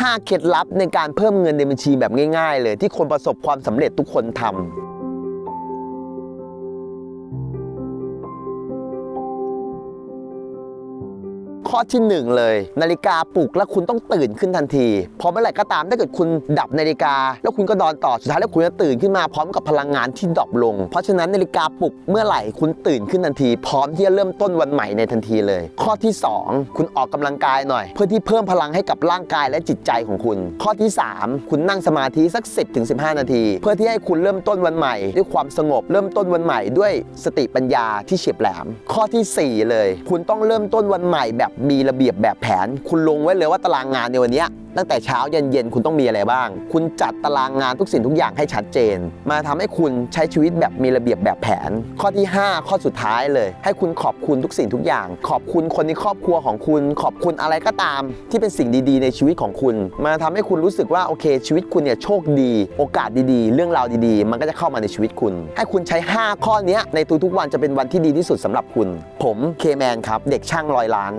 5 เคล็ดลับในการเพิ่มเงินในบัญชีแบบง่าย ๆ เลยที่คนประสบความสำเร็จทุกคนทำ ข้อที่1เลย นาฬิกาปลุกแล้วคุณต้องตื่นขึ้นทันทีพอเมื่อไหร่ก็ตามถ้าเกิดคุณดับนาฬิกา แล้วคุณก็นอนต่อสุดท้ายแล้วคุณจะตื่นขึ้นมาพร้อมกับพลังงานที่ดรอปลง เพราะฉะนั้นนาฬิกาปลุกเมื่อไหร่คุณตื่นขึ้นทันที พร้อมที่จะเริ่มต้นวันใหม่ในทันทีเลย ข้อที่ 2 คุณออกกำลังกายหน่อย เพื่อที่เพิ่มพลังให้กับร่างกายและจิตใจของคุณ ข้อที่ 3 คุณนั่งสมาธิสัก 10ถึง15นาที เพื่อที่ให้คุณเริ่มต้นวันใหม่ ด้วยความสงบเริ่มต้นวันใหม่ด้วยสติปัญญาที่เฉียบแหลม ข้อที่ 4 เลย คุณต้องเริ่มต้นวันใหม่แบบมีระเบียบแบบแผน คุณลงไว้เลยว่าตารางงานในวันนี้ตั้งแต่เช้ายันเย็นคุณต้องมีอะไรบ้าง คุณจัดตารางงานทุกสิ่งทุกอย่างให้ชัดเจน มาทำให้คุณใช้ชีวิตแบบมีระเบียบแบบแผน ข้อที่ 5 ข้อสุดท้ายเลย ให้คุณขอบคุณทุกสิ่งทุกอย่าง ขอบคุณคนในครอบครัวของคุณ ขอบคุณอะไรก็ตาม ที่เป็นสิ่งดีๆ ในชีวิตของคุณ มาทำให้คุณรู้สึกว่าโอเค ชีวิตคุณเนี่ยโชคดี โอกาสดีๆ เรื่องราวดีๆ มันก็จะเข้ามาในชีวิตคุณ ให้คุณใช้ 5 ข้อนี้ในทุกๆวันจะเป็นวันที่ดีที่สุดสำหรับคุณ ผมเคแมนครับ เด็กช่างร้อยล้าน